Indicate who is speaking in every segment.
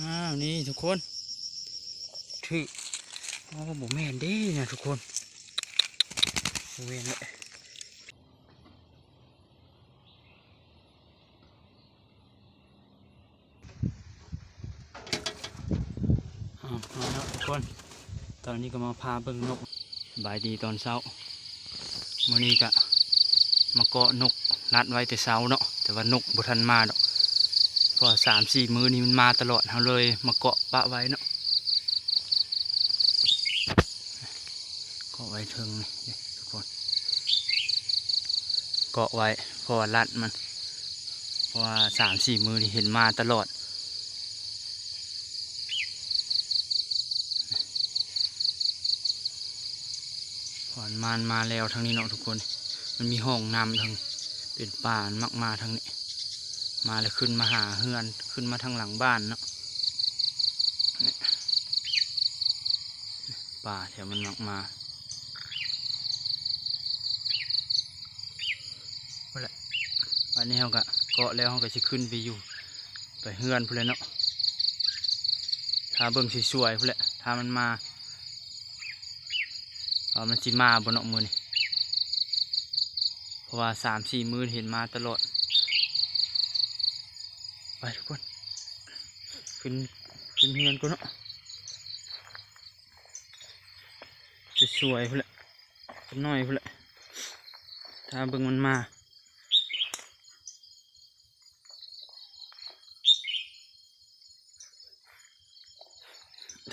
Speaker 1: อ้าวนี่ทุกคนที่โอ้บ่แม่นด้นะทุกคนบ่แมนเลยอ้าวมาแล้วทุกคน ตอนนี้ก็มาพาเบิ่งนกบายดีตอนเช้ามื้อนี้ก็มาเกาะนกนัดไว้แต่เช้าเนาะแต่ว่านกบ่ทันมาดอกเพราะสามสี่มือนี้มันมาตลอดเราเลยมาเกาะปะไว้เนาะเกาะไว้เทิงนี่ทุกคน เกาะไว้พราะว่ารัดมันเพราะว่าสามสี่มือนี้เห็นมาตลอดขอนมานมาแล้วทางนี้เนาะทุกคน มันมีห้องน้ำทางเป็นป่ามันมักมาทางนี้ มาแล้วขึ้นมาหาเฮือนขึ้นมาทางหลังบ้านเนาะนี่ป่าแถวมันมักมาเอาละวันนี้เขาก็เกาะแล้วเขาก็จะขึ้นไปอยู่ ไปเฮือนพูนเลยเนาะถ้าเบิ่งสวยๆพูนแหละถ้ามันมาว่ามันสิมาบนเนาะมือนี่เพราะว่าสามสี่มือเห็นมาตลอด ไปทุกคน ขึ้น ขึ้นเงินกูเนาะจะสวยพุ่นละน้อยพุ่นละถ้าเบิ่งมันมา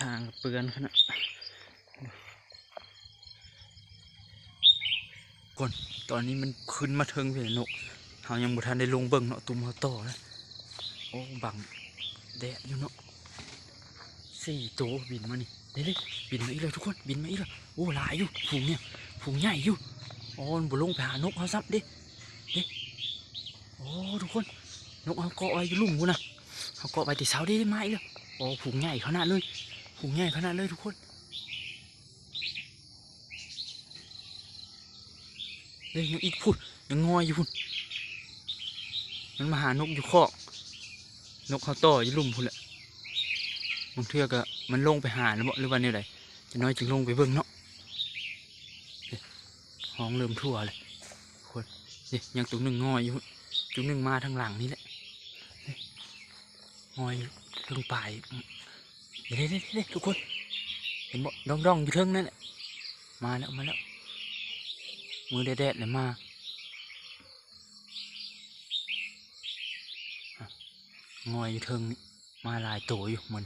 Speaker 1: ทางเปือนขนาดก่อนตอนนี้มันขึ้นมาเทิงเพียนกเขายังบ่ทันได้ลงเบิ่งเนาะตุ่มเขาต่อนะโอ้ บังแดดอยู่เนาะสี่ตัวบินมานี่เด้เด้บินมาอีกแล้วทุกคนบินมาอีกแล้วโอ้หลายอยู่ฝูงเนี่ยฝูงใหญ่อยู่อ๋อบ่ลงไปหานกเขาซับเด้เด้โอ้ทุกคนนกเขาเกาะไว้อยู่ลุ่มกูนะเขาเกาะไว้ที่เสาได้มาอีกแล้วโอ้ฝูงใหญ่ขนาดเลยฝูงใหญ่ขนาดเลยทุกคนเฮ้ยยังอีกพุ่นยังงอยอยู่พุ่นมันมาหานกอยู่คอ นกเขาต่อยู่ลุ่มพุ่นแหละบางเทื่อก็มันลงไปหาแล้วบ่หรือว่าเนี่ยไรจะน้อยจึงลงไปเบิ่งเนาะห้องเริ่มทั่วเลยคนเฮ้ยยังตัวหนึ่งงอยอยู่พุ่นตัวหนึ่งมาทางหลังนี่แหละงอยอยู่เรื่องปลายเดี๋ยวเดี๋ยวเดี๋ยวทุกคนเห็นบ่ดองดองๆอยู่เทิงนั่นแหละมาแล้วมาแล้วมือแดดๆเลยมาอะ งอยอยู่เทิงมาลายตัวอยู่มัน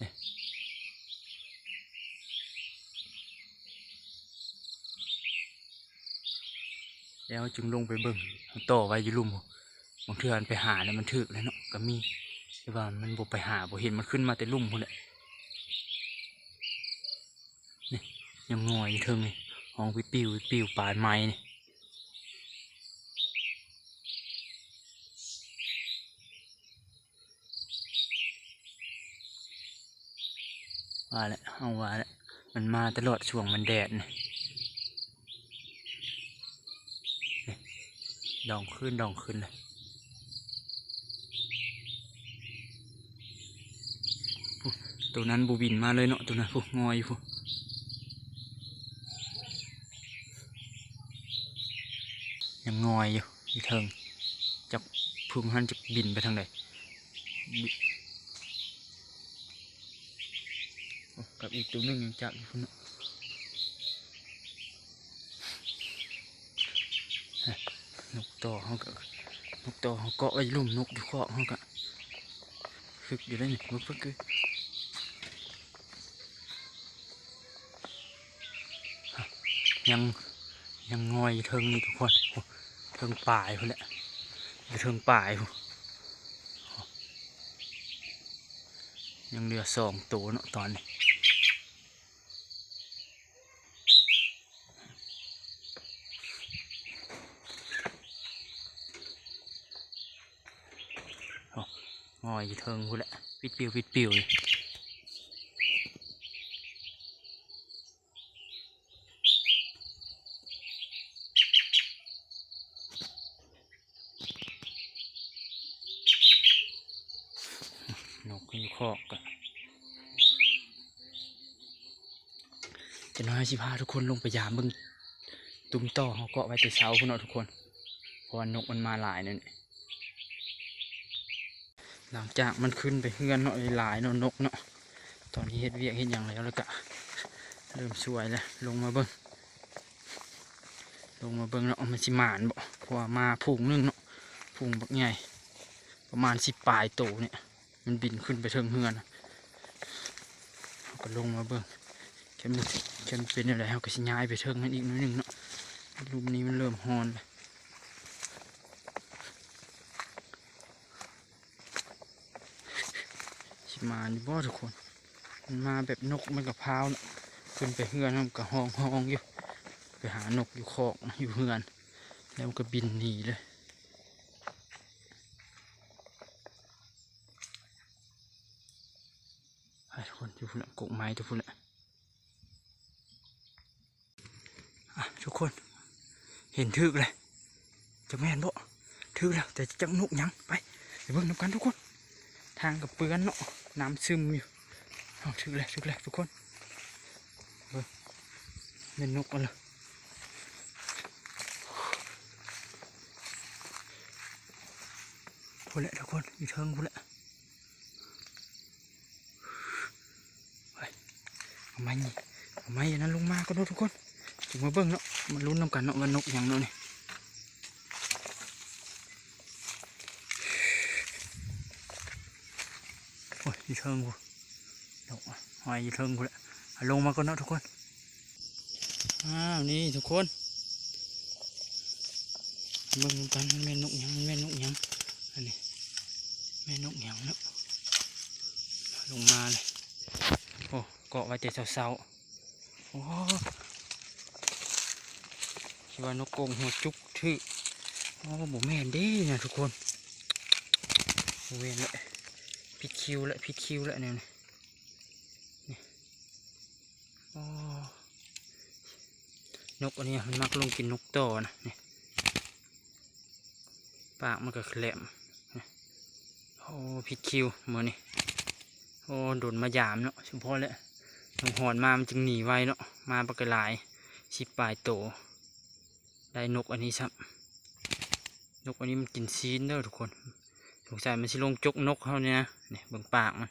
Speaker 1: นี่แล้วจึงลงไปเบิ่งต่อไว้อยู่ลุ่มบางเทื่อนไปหาแล้วมันถึกแล้วเนาะก็มีแต่ว่ามันบ่ไปหาบ่เห็นมันขึ้นมาแต่ลุ่มพุ่นแหละนี่ยังงอยเทิงนี่ห้องวิปิววิปิวปานไม้นี่ ว่าแล้วเอาว่าแล้วมันมาตลอดช่วงมันแดดนี่นี่ดองขึ้นดองขึ้นเลยตัวนั้นบูบินมาเลยเนาะตัวนั้นพวกงอยอยู่พวกยังงอยอยู่อีเทิงจักพุ่งหันจะบินไปทางใดบิโอ้ กับอีกตัวหนึงยังจับอยู่พุ่นนกต่อเขาก็นกต่อเขาเกาะไว้ลุ่มนกอยู่เกาะเขาก็ฝึกอยู่ได้นี่มึกฝึกคือยังยังงอยอยเทิงนี่ทุกคนเทิงป่ายพุ่นแหละอยเทิงป่ายพุ่นยังเหลือสองตัวเนาะตอนนี้ งอยอยู่เทิงพุ่นแหละปิดปิวปิดปิวเลยกันคอกกะจะน้อยสิพาทุกคนลงไปยามเบิ่งตุ่มต่อเขาเกาะไว้แต่เช้าพุ่นเนาะทุกคนเพราะว่านกมันมาหลายนั่นนี่ หลังจากมันขึ้นไปเฮือนเนาะหลายเนาะนกเนาะตอนนี้เฮ็ดเวียกเฮ็ดหยังแล้วแล้วก็เริ่มสวยแล้วลงมาเบิ่งลงมาเบิ่งเนาะมันสิหมานบ่เพราะว่ามาผูงหนึงเนาะผูงบักใหญ่ประมาณสิบปลายโตเนี่ย มันบินขึ้นไปเทิงเฮือนเราก็ลงมาเบิ่งแค่มันแค่มันเป็นอะไรเราก็สิย้ายไปเทิงนั้นอีกนิดนึงเนาะรูมนี้มันเริ่มฮอนเลย มาอยู่บ่ทุกคน มันมาแบบนกมันกับพร้าวเนะขึ้นไปเฮือนมันก็ห้องห้องอยู่ ไปหานกอยู่คอกอยู่เฮือน แล้วมันก็บินหนีเลยไปทุกคนอยู่พุ่นละกกไม้ทุกพุ่นละอะทุกคน เห็นทึกเลยจะแม่นบ่ทึกแล้วแต่จังนกยังไปไปเบิ่งน้ำกันทุกคน ทางกับเปื้อนเนาะน้ำซึมอยู่เอาทึกเลยทึกเลยทุกคนเบิ่งเป็นนกกันเลยพุ่นแหละทุกคนอยู่เทิงพุ่นแหละเอาไม้นี่เอาไม้อันนั้นลงมาก็นทุกคนถึงมาเบิ่งเนาะมันลุ้นน้ำกันเนาะว่านกหยังเนาะนี่ อยู่เทิงกูดอกหอยอยู่เทิงกูแหละลงมาก็เนาะทุกคนอ้าวนี่ทุกคนเบิ่งกันมันแม่นนกยังมันแม่นนกยังอันนี้แม่นนกยังเนาะลงมาเลยโอ้เกาะไว้แต่เสาๆโอ้คิดว่านกกงหัวจุกทื่อโอ้บ่แม่นเด้นะทุกคนบ่เวนแหละ พิดคิวแล้วพิดคิวแล้วเนี่ยนี่โอ้นกอันนี้มันมักลงกินนกต่อนะนี่ปากมันก็แหลมโอ้พิดคิวมือนี่โอ้โดนมายามเนาะเฉพาะเลยน้องหอนมามันจึงหนีไวเนาะมาปกระลายสิปลายโต ได้นกอันนี้ครับนกอันนี้มันกินซีนเด้อทุกคน สงสัยมันสิลงจกนกเขาเนี่ยนะเนี่ยเบิ่งปากมัน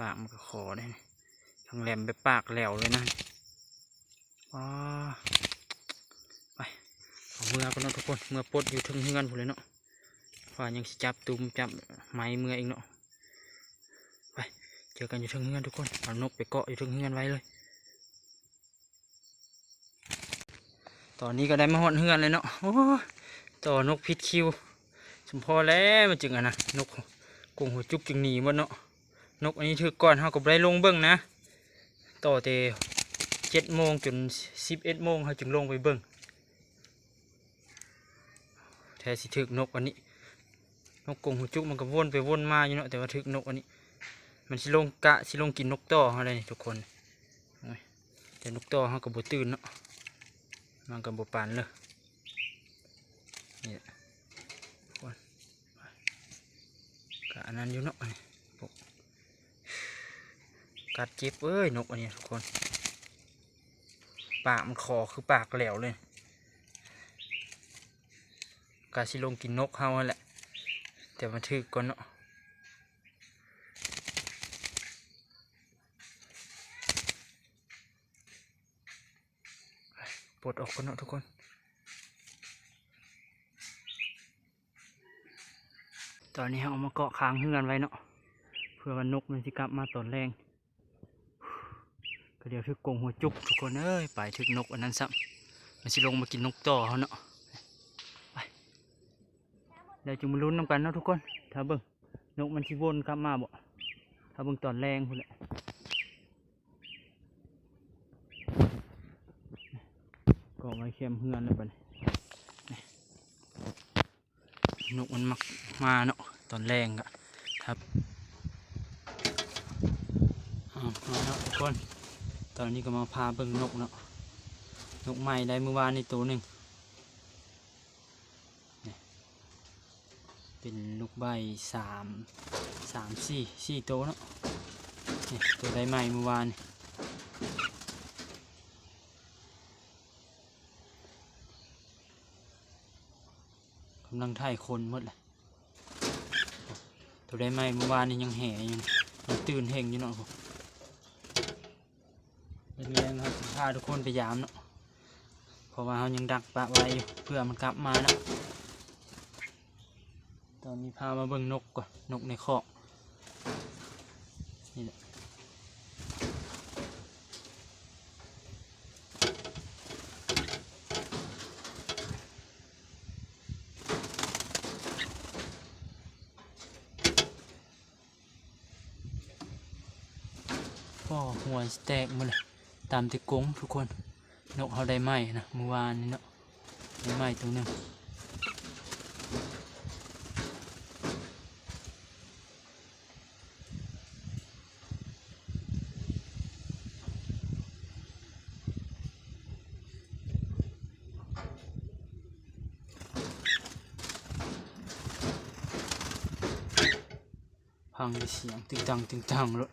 Speaker 1: ปากมันก็ขอได้ทางแหลมไปปากแหลวเลยนะว้าไปเอาเมื่อก็เนาะทุกคนเมื่อปดอยู่ทึงเฮือนผมเลยเนาะว่ายังจับตุ่มจับไม้เมื่อเอีกเนาะไปเจอกันอยู่ทึงเฮือนทุกคนเอานกไปเกาะอยู่ทึงเฮือนไว้เลย ตอนนี้ก็ได้มาหอดเฮือนเลยเนาะโอ้ต่อนกพิษคิว สมพอแล้วมันจึงอะนะนกกงหัวจุกจึงหนีหมดเนาะนกอันนี้ถือก่อนเขาก็บ่ได้ลงเบิ้งนะ ต่อเตเจ็ดโมงจนสิบเอ็ดโมงเขาจึงลงไปเบิ้งแท้สิถึกนกอันนี้ นกกงหัวจุกมันก็วนไปวนมาอยู่เนาะแต่ว่าถึกนกอันนี้ มันสิลงกะสิลงกินนกต่อเขาเลยนี่ทุกคนแต่นกต่อเขาก็บ่ตื่นเนาะมันก็บ่ปานเลยนี่แหละทุกคนกะ อันนั้นอยู่นาะนี่กัดเจ็บเอ้ยนกอันนี้ทุกคน ปากมันคอคือปากแหลวเลยกะสิลงกินนกเขาแหละแต่มันถึกก่อนเนาะปลดออกกันเนาะทุกคน ตอนนี้เอามาเกาะค้างเฮือนไว้เนาะเพื่อว่านกมันสิกลับมาตอนแรงก็เดี๋ยวทึกกงหัวจุกทุกคนเอ้ยไปทึกนกอันนั้นซ้ำมันสิลงมากินนกต่อเขาเนาะไปเดี๋ยวจึงมาลุ้นน้ำกันเนาะทุกคนถ้าเบิ่งนกมันสิวนกลับมาบ่ถ้าเบิ่งตอนแรงพุ่นแหละก็ไว้เข้มเฮือนเลยบัด นี้นี่นกมันมักมาเนาะตอนแรงอะครับอ้าวมาแล้วทุกคนตอนนี้ก็มาพาเบิ่งนกเนาะนกใหม่ได้เมื่อวานนี่ตัวหนึ่งเป็นนกใบสามสามสี่สี่โตวเนาะนตัวใดใหม่เมื่อวานนี่ำลังถ่ายคนหมดเลยตัวใดใหมเมื่อวานนี่ยังแห่ยู่นี่ยังตื่นเฮงอยู่เนาะผมเรียงครับพาทุกคนไปยามเนาะเพราะว่าเขายังดักปะไว้อยู่เพื่อมันกลับมานะตอนนี้พามาเบิ่งนกก่อนนกในคอกนี่แหละ หัวแตกหมาเลยตามที่กงทุกคนนกเขาได้ไหมนะเมื่อวานนี้เนาะได้ไหมตัวหนึงพังเสียงตึงตังตึงตังรถ